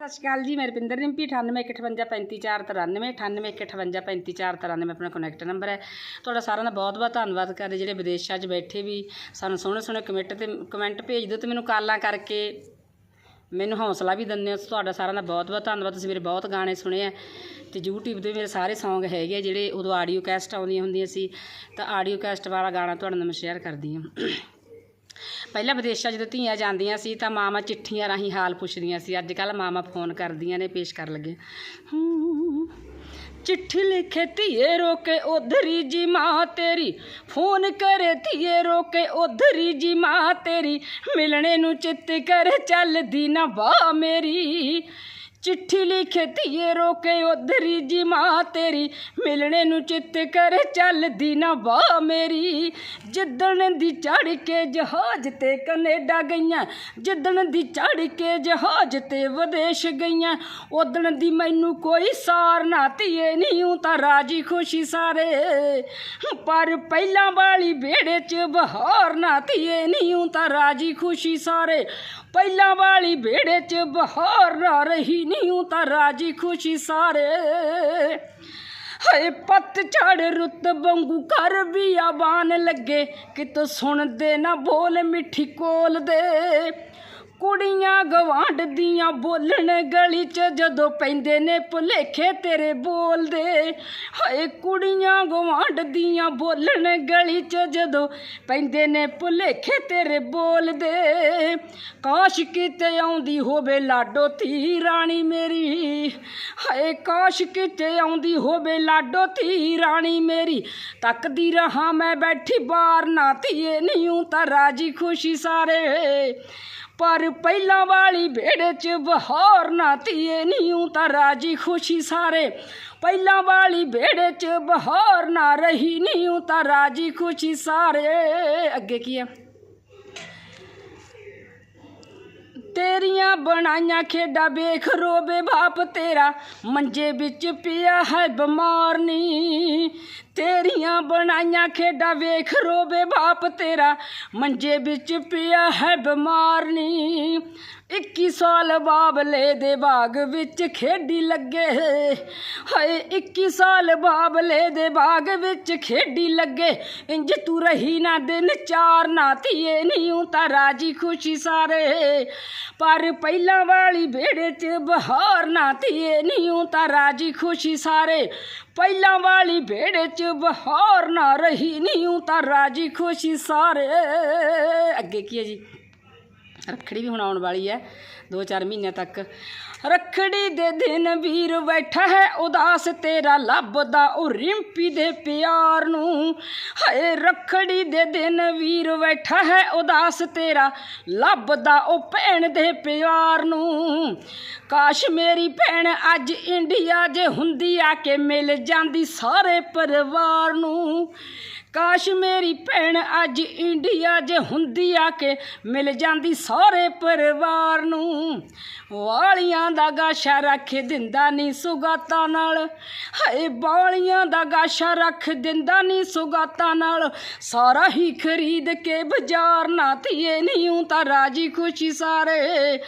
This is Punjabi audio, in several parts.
ਸਤਿ ਸ਼੍ਰੀ ਅਕਾਲ ਜੀ, ਮੈਂ ਰੁਪਿੰਦਰ ਰਿੰਪੀ 9815535493 9815535493 ਆਪਣਾ ਕਨੈਕਟ ਨੰਬਰ ਹੈ। ਤੁਹਾਡਾ ਸਾਰਿਆਂ ਦਾ ਬਹੁਤ ਬਹੁਤ ਧੰਨਵਾਦ ਕਰਦੇ ਜਿਹੜੇ ਵਿਦੇਸ਼ਾਂ 'ਚ ਬੈਠੇ ਵੀ ਸਾਨੂੰ ਸੋਹਣੇ ਸੋਹਣੇ ਕਮੈਂਟ ਤੇ ਕਮੈਂਟ ਭੇਜ ਦਿਓ ਤੇ ਮੈਨੂੰ ਕਾਲਾਂ ਕਰਕੇ ਮੈਨੂੰ ਹੌਸਲਾ ਵੀ ਦਿੰਦੇ ਹੋ। ਤੁਹਾਡਾ ਸਾਰਿਆਂ ਦਾ ਬਹੁਤ ਬਹੁਤ ਧੰਨਵਾਦ। ਤੁਸੀਂ ਮੇਰੇ ਬਹੁਤ ਗਾਣੇ ਸੁਣੇ ਆ ਤੇ YouTube ਤੇ ਮੇਰੇ ਸਾਰੇ Song ਹੈਗੇ ਆ ਜਿਹੜੇ ਉਦੋਂ ਆਡੀਓ ਕੈਸਟ ਆਉਂਦੀਆਂ ਹੁੰਦੀਆਂ ਸੀ। ਤਾਂ ਆਡੀਓ ਕੈਸਟ ਵਾਲਾ ਗਾਣਾ ਤੁਹਾਡੇ ਨਾਲ ਮੈਂ ਸ਼ੇਅਰ ਕਰਦੀ ਹਾਂ। ਪਹਿਲਾਂ ਵਿਦੇਸ਼ਾਂ ਜਦੋਂ ਧੀਆਂ ਜਾਂਦੀਆਂ ਸੀ ਤਾਂ ਮਾਵਾਂ ਚਿੱਠੀਆਂ ਰਾਹੀਂ ਹਾਲ ਪੁੱਛਦੀਆਂ ਸੀ। ਅੱਜ ਕੱਲ ਮਾਵਾਂ ਫੋਨ ਕਰਦੀਆਂ ਨੇ, ਪੇਸ਼ ਕਰ ਲੱਗੇ ਹੂੰ। ਚਿੱਠੀ ਲਿਖੇ ਧੀਏ ਰੋਕੇ, ਉਧਰੀ ਜੀ ਮਾਂ ਤੇਰੀ। ਫੋਨ ਕਰੇ ਧੀਏ ਰੋਕੇ, ਉਧਰੀ ਜੀ ਮਾਂ ਤੇਰੀ। ਮਿਲਣੇ ਨੂੰ ਚਿੱਤ ਕਰ, ਚੱਲਦੀ ਨਾ ਬਾਹ ਮੇਰੀ। ਚਿੱਠੀ ਲਿਖੇ ਧੀਏ ਰੋਕੇ ਉਧਰੀ ਜੀ ਮਾਂ ਤੇਰੀ। ਮਿਲਣੇ ਨੂੰ ਚਿੱਤ ਕਰ ਚੱਲਦੀ ਨਾ ਬਾਹ ਮੇਰੀ। ਜਿੱਦਣ ਦੀ ਚੜ ਕੇ ਜਹਾਜ਼ ਤੇ ਕੈਨੇਡਾ ਗਈਆਂ, ਜਿੱਦਣ ਦੀ ਚੜ ਕੇ ਜਹਾਜ਼ ਤੇ ਵਿਦੇਸ਼ ਗਈਆਂ ਉਦਣ ਦੀ ਮੈਨੂੰ ਕੋਈ ਸਾਰ ਨਾ ਧੀਏ ਨਹੀਂ ਹੂੰ ਤਾਂ ਰਾਜੀ ਖੁਸ਼ੀ ਸਾਰੇ। ਪਰ ਪਹਿਲਾਂ ਵਾਲੀ ਵਿਹੜੇ 'ਚ ਬਹਾਰ ਨਾ ਧੀਏ ਨਹੀਂ ਹੂੰ ਤਾਂ ਰਾਜੀ ਖੁਸ਼ੀ ਸਾਰੇ। ਪਹਿਲਾਂ ਵਾਲੀ ਵਿਹੜੇ 'ਚ ਬਹਾਰ ਨਾ ਰਹੀ ਨਹੀਂ ਹੂੰ ਤਾਂ ਰਾਜੀ ਖੁਸ਼ੀ ਸਾਰੇ। ਹਏ ਪੱਤ ਝੜ ਰੁੱਤ ਵਾਂਗੂ ਕਰ ਵੀ ਆਬਾਨ ਲੱਗੇ, ਕਿਤੋਂ ਸੁਣਦੇ ਨਾ ਬੋਲ ਮਿੱਠੀ ਕੋਲ ਦੇ। ਕੁੜੀਆਂ ਗਵਾਂਢ ਦੀਆਂ ਬੋਲਣ ਗਲੀ 'ਚ ਜਦੋਂ ਪੈਂਦੇ ਨੇ ਭੁਲੇਖੇ ਤੇਰੇ ਬੋਲਦੇ। ਹਾਏ ਕੁੜੀਆਂ ਗਵਾਂਢ ਦੀਆਂ ਬੋਲਣ ਗਲੀ 'ਚ ਜਦੋਂ ਪੈਂਦੇ ਨੇ ਭੁਲੇਖੇ ਤੇਰੇ ਬੋਲਦੇ। ਕਾਸ਼ ਕਿਤੇ ਆਉਂਦੀ ਹੋਵੇ ਲਾਡੋ ਧੀ ਰਾਣੀ ਮੇਰੀ। ਹਾਏ ਕਾਸ਼ ਕਿਤੇ ਆਉਂਦੀ ਹੋਵੇ ਲਾਡੋ ਧੀ ਰਾਣੀ ਮੇਰੀ। ਤੱਕਦੀ ਰਹਾ ਮੈਂ ਬੈਠੀ ਬਾਹਰ, ਨਾ ਧੀਏ ਨਹੀਂ ਤਾਂ ਰਾਜੀ ਖੁਸ਼ੀ ਸਾਰੇ। ਪਰ ਪਹਿਲਾਂ ਵਾਲੀ ਵਿਹੜੇ 'ਚ ਬਹਾਰ ਨਾ ਧੀਏ ਨਹੀਂ ਤਾਂ ਰਾਜੀ ਖੁਸ਼ੀ ਸਾਰੇ। ਪਹਿਲਾਂ ਵਾਲੀ ਵਿਹੜੇ 'ਚ ਬਹਾਰ ਨਾ ਰਹੀ ਨਹੀਂ ਹੂੰ ਤਾਂ ਰਾਜੀ ਖੁਸ਼ੀ ਸਾਰੇ। ਅੱਗੇ ਕੀ ਹੈ ਤੇਰੀਆਂ ਬਣਾਈਆਂ ਖੇਡਾਂ ਵੇਖ ਰੋਵੇ ਬਾਪ ਤੇਰਾ, ਮੰਜੇ ਵਿੱਚ ਪਿਆ ਹੈ ਬਿਮਾਰ ਨੀ। ਤੇਰੀਆਂ ਬਣਾਈਆਂ ਖੇਡਾਂ ਵੇਖ ਰੋਵੇ ਬਾਪ ਤੇਰਾ। ਮੰਜੇ ਵਿੱਚ ਪਿਆ ਹੈ ਬਿਮਾਰ ਨੀ 21 ਸਾਲ ਬਾਬਲੇ ਦੇ ਬਾਗ ਵਿੱਚ ਖੇਡੀ ਲੱਗੇ। ਹਾਏ 21 ਸਾਲ ਬਾਬਲੇ ਦੇ ਬਾਗ ਵਿੱਚ ਖੇਡੀ ਲੱਗੇ। ਇੰਜ ਤੂੰ ਰਹੀ ਨਾ ਦਿਨ ਚਾਰ, ਨਾ ਧੀਏ ਨਹੀਂ ਤਾਂ ਰਾਜੀ ਖੁਸ਼ੀ ਸਾਰੇ। ਪਰ ਪਹਿਲਾਂ ਵਾਲੀ ਵਿਹੜੇ 'ਚ ਬਹਾਰ ਨਾ ਧੀਏ ਨਹੀਂ ਤਾਂ ਰਾਜੀ ਖੁਸ਼ੀ ਸਾਰੇ। ਪਹਿਲਾਂ ਵਾਲੀ ਵਿਹੜੇ 'ਚ ਬਹਾਰ ਨਾ ਰਹੀ ਨਹੀਂ ਹੂੰ ਤਾਂ ਰਾਜੀ ਖੁਸ਼ੀ ਸਾਰੇ। ਅੱਗੇ ਕੀ ਹੈ ਜੀ? ਰੱਖੜੀ ਵੀ ਹੁਣ ਆਉਣ ਵਾਲੀ ਹੈ 2-4 ਮਹੀਨਿਆਂ ਤੱਕ। ਰੱਖੜੀ ਦੇ ਦਿਨ ਵੀਰ ਬੈਠਾ ਹੈ, ਉਦਾਸ ਤੇਰਾ ਲੱਭਦਾ ਉਹ ਰਿੰਪੀ ਦੇ ਪਿਆਰ ਨੂੰ। ਹਾਏ, ਰੱਖੜੀ ਦੇ ਦਿਨ ਵੀਰ ਬੈਠਾ ਹੈ, ਉਦਾਸ ਤੇਰਾ ਲੱਭਦਾ ਉਹ ਭੈਣ ਦੇ ਪਿਆਰ ਨੂੰ। ਕਾਸ਼ ਮੇਰੀ ਭੈਣ ਅੱਜ ਇੰਡੀਆ ਜੇ ਹੁੰਦੀ ਆ ਕੇ ਮਿਲ ਜਾਂਦੀ ਸਾਰੇ ਪਰਿਵਾਰ ਨੂੰ। ਕਾਸ਼ ਮੇਰੀ ਭੈਣ ਅੱਜ ਇੰਡੀਆ ਜੇ ਹੁੰਦੀ ਆ ਕੇ ਮਿਲ ਜਾਂਦੀ ਸਾਰੇ ਪਰਿਵਾਰ ਨੂੰ। ਵਾਲੀਆਂ ਦਾ ਗਾਸ਼ਾ ਰੱਖ ਦਿੰਦਾ ਨਹੀਂ ਸੁਗਾਤਾਂ ਨਾਲ। ਹਾਏ, ਵਾਲੀਆਂ ਦਾ ਗਾਸ਼ਾ ਰੱਖ ਦਿੰਦਾ ਨਹੀਂ ਸੁਗਾਤਾਂ ਨਾਲ। ਸਾਰਾ ਹੀ ਖਰੀਦ ਕੇ ਬਾਜ਼ਾਰ ਨਾ ਧੀਏ ਨਹੀਂ ਹੂੰ ਤਾਂ ਰਾਜੀ ਖੁਸ਼ੀ ਸਾਰੇ।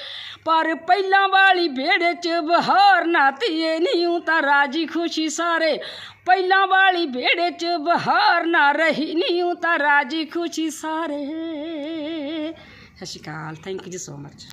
ਪਰ ਪਹਿਲਾਂ ਵਾਲੀ ਵਿਹੜੇ 'ਚ ਬਹਾਰ ਨਾ ਧੀਏ ਨਹੀਂ ਹੂੰ ਤਾਂ ਰਾਜੀ ਖੁਸ਼ੀ ਸਾਰੇ। ਪਹਿਲਾਂ ਵਾਲੀ ਵਿਹੜੇ 'ਚ ਬਹਾਰ ਨਾ ਰਹੀ ਨਹੀਂ ਹੂੰ ਤਾਂ ਰਾਜੀ ਖੁਸ਼ੀ ਸਾਰੇ। ਸਤਿ ਸ਼੍ਰੀ ਅਕਾਲ ਥੈਂਕ ਯੂ ਜੀ ਸੋ ਮਚ